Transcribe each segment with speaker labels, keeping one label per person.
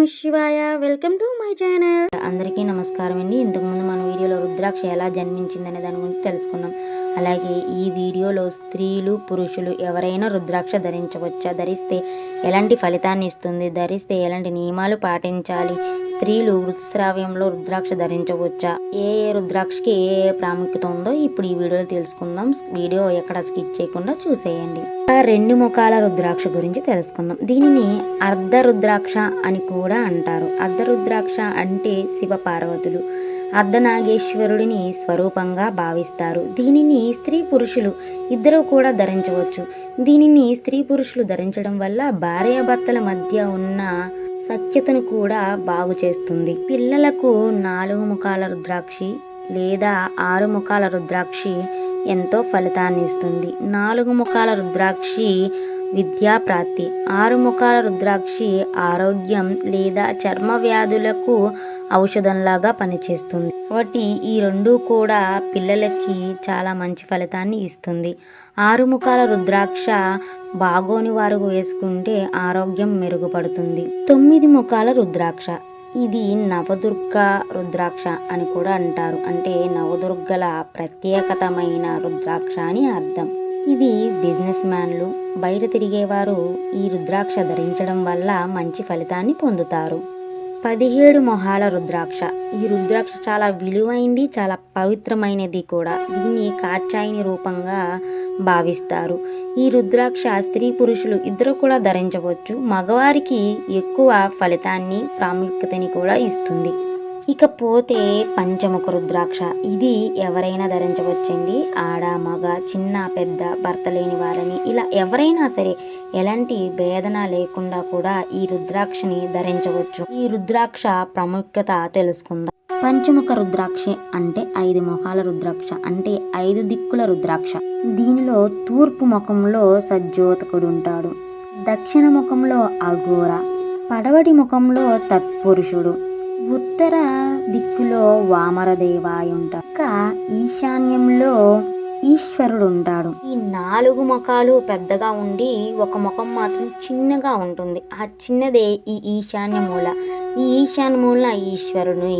Speaker 1: నమ శివాయ. Welcome to my channel అందరికీ నమస్కారం అండి. ఇంతకుముందు మన వీడియోలో రుద్రాక్ష ఎలా జన్మించిందనే దాని గురించి తెలుసుకున్నాం. అలాగే ఈ వీడియోలో స్త్రీలు పురుషులు ఎవరైనా రుద్రాక్ష ధరించవచ్చా? ధరిస్తే ఎలాంటి ఫలితాన్ని ఇస్తుంది? ధరిస్తే ఎలాంటి నియమాలు పాటించాలి? స్త్రీలు ఋతుస్రావ్యంలో రుద్రాక్ష ధరించవచ్చా? ఏ ఏ రుద్రాక్షకి ఏ ఏ ప్రాముఖ్యత ఉందో ఇప్పుడు ఈ వీడియోలో తెలుసుకుందాం. వీడియో ఎక్కడ స్కిప్ చేయకుండా చూసేయండి. రెండు ముఖాల రుద్రాక్ష గురించి తెలుసుకుందాం. దీనిని అర్ధ రుద్రాక్ష అని కూడా అంటారు. అర్ధ రుద్రాక్ష అంటే శివ పార్వతులు అర్ధనాగేశ్వరుడిని స్వరూపంగా భావిస్తారు. దీనిని స్త్రీ పురుషులు ఇద్దరు కూడా ధరించవచ్చు. దీనిని స్త్రీ పురుషులు ధరించడం వల్ల భార్యాభర్తల మధ్య ఉన్న సత్యతను కూడా బాగు చేస్తుంది. పిల్లలకు నాలుగు ముఖాల రుద్రాక్షి లేదా ఆరు ముఖాల రుద్రాక్షి ఎంతో ఫలితాన్ని ఇస్తుంది. నాలుగు ముఖాల రుద్రాక్షి విద్యాప్రాప్తి ఆరు ముఖాల రుద్రాక్షి ఆరోగ్యం లేదా చర్మ వ్యాధులకు ఔషధంలాగా పనిచేస్తుంది. కాబట్టి ఈ రెండు కూడా పిల్లలకి చాలా మంచి ఫలితాన్ని ఇస్తుంది. ఆరు ముఖాల రుద్రాక్ష బాగోని వారు వేసుకుంటే ఆరోగ్యం మెరుగుపడుతుంది. తొమ్మిది ముఖాల రుద్రాక్ష. ఇది నవదుర్గ రుద్రాక్ష అని కూడా అంటారు. అంటే నవదుర్గల ప్రత్యేకతమైన రుద్రాక్ష అని అర్థం. ఇది బిజినెస్ మ్యాన్లు బయట తిరిగేవారు ఈ రుద్రాక్ష ధరించడం వల్ల మంచి ఫలితాన్ని పొందుతారు. పదిహేడు మొహాల రుద్రాక్ష. ఈ రుద్రాక్ష చాలా విలువైంది చాలా పవిత్రమైనది కూడా. దీన్ని కాచాయిని రూపంగా భావిస్తారు. ఈ రుద్రాక్ష స్త్రీ పురుషులు ఇద్దరు కూడా ధరించవచ్చు. మగవారికి ఎక్కువ ఫలితాన్ని ప్రాముఖ్యతని కూడా ఇస్తుంది. ఇకపోతే పంచముఖ రుద్రాక్ష. ఇది ఎవరైనా ధరించవచ్చండి. ఆడ మగ చిన్న పెద్ద భర్త లేని వారని. ఇలా ఎవరైనా సరే ఎలాంటి భేదన లేకుండా కూడా ఈ రుద్రాక్షని ధరించవచ్చు. ఈ రుద్రాక్ష ప్రాముఖ్యత తెలుసుకుందాం. పంచముఖ రుద్రాక్ష అంటే ఐదు ముఖాల రుద్రాక్ష అంటే ఐదు దిక్కుల రుద్రాక్ష. దీనిలో తూర్పు ముఖంలో సజ్జోతకుడు ఉంటాడు. దక్షిణ ముఖంలో అఘోర. పడవటి ముఖంలో తత్పురుషుడు. ఉత్తర దిక్కులో వామరదేవాయ ఉంటాడు ఇంకా ఈశాన్యంలో ఈశ్వరుడు ఉంటాడు ఈ నాలుగు ముఖాలు పెద్దగా ఉండి ఒక ముఖం మాత్రం చిన్నగా ఉంటుంది. ఆ చిన్నదే ఈ ఈశాన్య మూల ఈ ఈశాన్య మూల ఈశ్వరుని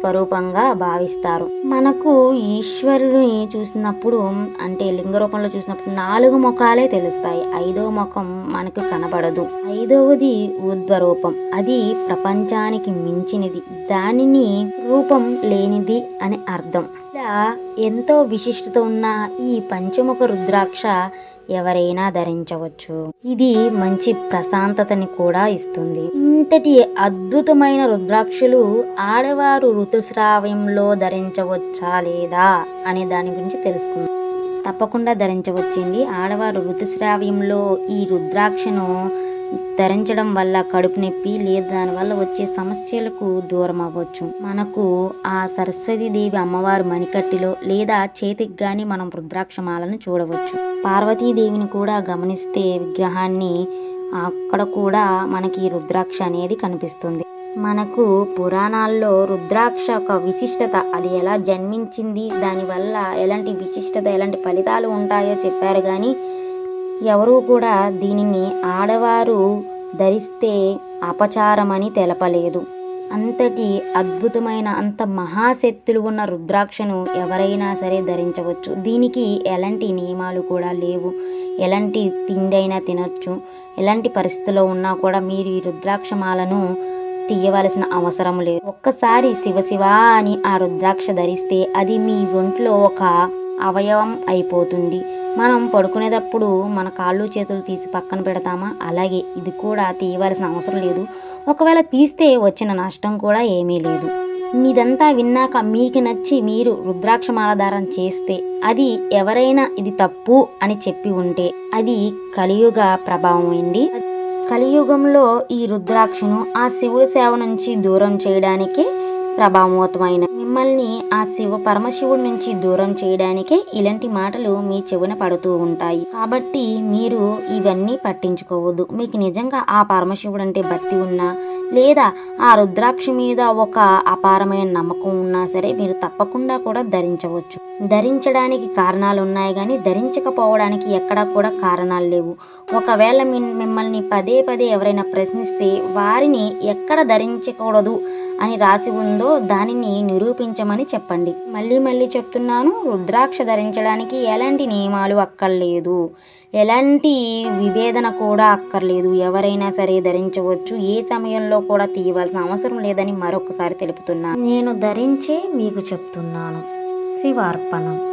Speaker 1: స్వరూపంగా భావిస్తారు. మనకు ఈశ్వరుని చూసినప్పుడు అంటే లింగ రూపంలో చూసినప్పుడు నాలుగు ముఖాలే తెలుస్తాయి. ఐదవ ముఖం మనకు కనబడదు. ఐదవది రూపం అది ప్రపంచానికి మించినది. దానిని రూపం లేనిది అని అర్థం. ఇలా ఎంతో విశిష్టత ఉన్న ఈ పంచముఖ రుద్రాక్ష ఎవరైనా ధరించవచ్చు. ఇది మంచి ప్రశాంతతని కూడా ఇస్తుంది. ఇంతటి అద్భుతమైన రుద్రాక్షలు ఆడవారు ఋతుస్రావంలో ధరించవచ్చా లేదా అనే దాని గురించి తెలుసుకుందాం. తప్పకుండా ధరించవచ్చండి. ఆడవారు ఋతుస్రావ్యంలో ఈ రుద్రాక్షను ధరించడం వల్ల కడుపు నొప్పి లేదా దానివల్ల వచ్చే సమస్యలకు దూరం అవ్వచ్చు. మనకు ఆ సరస్వతీదేవి అమ్మవారు మణికట్టిలో లేదా చేతికి గాని మనం రుద్రాక్షమాలను చూడవచ్చు. పార్వతీదేవిని కూడా గమనిస్తే విగ్రహాన్ని అక్కడ కూడా మనకి రుద్రాక్ష అనేది కనిపిస్తుంది. మనకు పురాణాల్లో రుద్రాక్ష ఒక విశిష్టత. అది ఎలా జన్మించింది? దానివల్ల ఎలాంటి విశిష్టత ఎలాంటి ఫలితాలు ఉంటాయో చెప్పారు కానీ ఎవరూ కూడా దీనిని ఆడవారు ధరిస్తే అపచారమని తెలపలేదు. అంతటి అద్భుతమైన అంత మహాశక్తులు ఉన్న రుద్రాక్షను ఎవరైనా సరే ధరించవచ్చు. దీనికి ఎలాంటి నియమాలు కూడా లేవు. ఎలాంటి తిండైనా తినచ్చు. ఎలాంటి పరిస్థితిలో ఉన్నా కూడా మీరు ఈ రుద్రాక్షమాలను తీయవలసిన అవసరం లేదు. ఒక్కసారి శివ శివ అని ఆ రుద్రాక్ష ధరిస్తే అది మీ ఒంట్లో ఒక అవయవం అయిపోతుంది. మనం పడుకునేటప్పుడు మన కాళ్ళు చేతులు తీసి పక్కన పెడతామా? అలాగే ఇది కూడా తీయవలసిన అవసరం లేదు. ఒకవేళ తీస్తే వచ్చిన నష్టం కూడా ఏమీ లేదు. మీదంతా విన్నాక మీకు నచ్చి మీరు రుద్రాక్షమాల ధారణ చేస్తే అది ఎవరైనా ఇది తప్పు అని చెప్పి ఉంటే అది కలియుగ ప్రభావం అండి. కలియుగంలో ఈ రుద్రాక్షను ఆ శివుడి సేవ నుంచి దూరం చేయడానికి ప్రభావవంతమైన మిమ్మల్ని ఆ శివ పరమశివుడి నుంచి దూరం చేయడానికే ఇలాంటి మాటలు మీ చెవున పడుతూ ఉంటాయి. కాబట్టి మీరు ఇవన్నీ పట్టించుకోవద్దు. మీకు నిజంగా ఆ పరమశివుడు అంటే భక్తి ఉన్నా లేదా ఆ రుద్రాక్ష మీద ఒక అపారమైన నమ్మకం ఉన్నా సరే మీరు తప్పకుండా కూడా ధరించవచ్చు. ధరించడానికి కారణాలు ఉన్నాయి కానీ ధరించకపోవడానికి ఎక్కడా కూడా కారణాలు లేవు. ఒకవేళ మిమ్మల్ని పదే పదే ఎవరైనా ప్రశ్నిస్తే వారిని ఎక్కడ ధరించకూడదు అని రాసి ఉందో దానిని నిరూపించమని చెప్పండి. మళ్ళీ మళ్ళీ చెప్తున్నాను రుద్రాక్ష ధరించడానికి ఎలాంటి నియమాలు అక్కర్లేదు. ఎలాంటి విభేదన కూడా అక్కర్లేదు. ఎవరైనా సరే ధరించవచ్చు. ఏ సమయంలో కూడా తీయవలసిన అవసరం లేదని మరొకసారి తెలుపుతున్నాను. నేను ధరించే మీకు చెప్తున్నాను. శివార్పణం.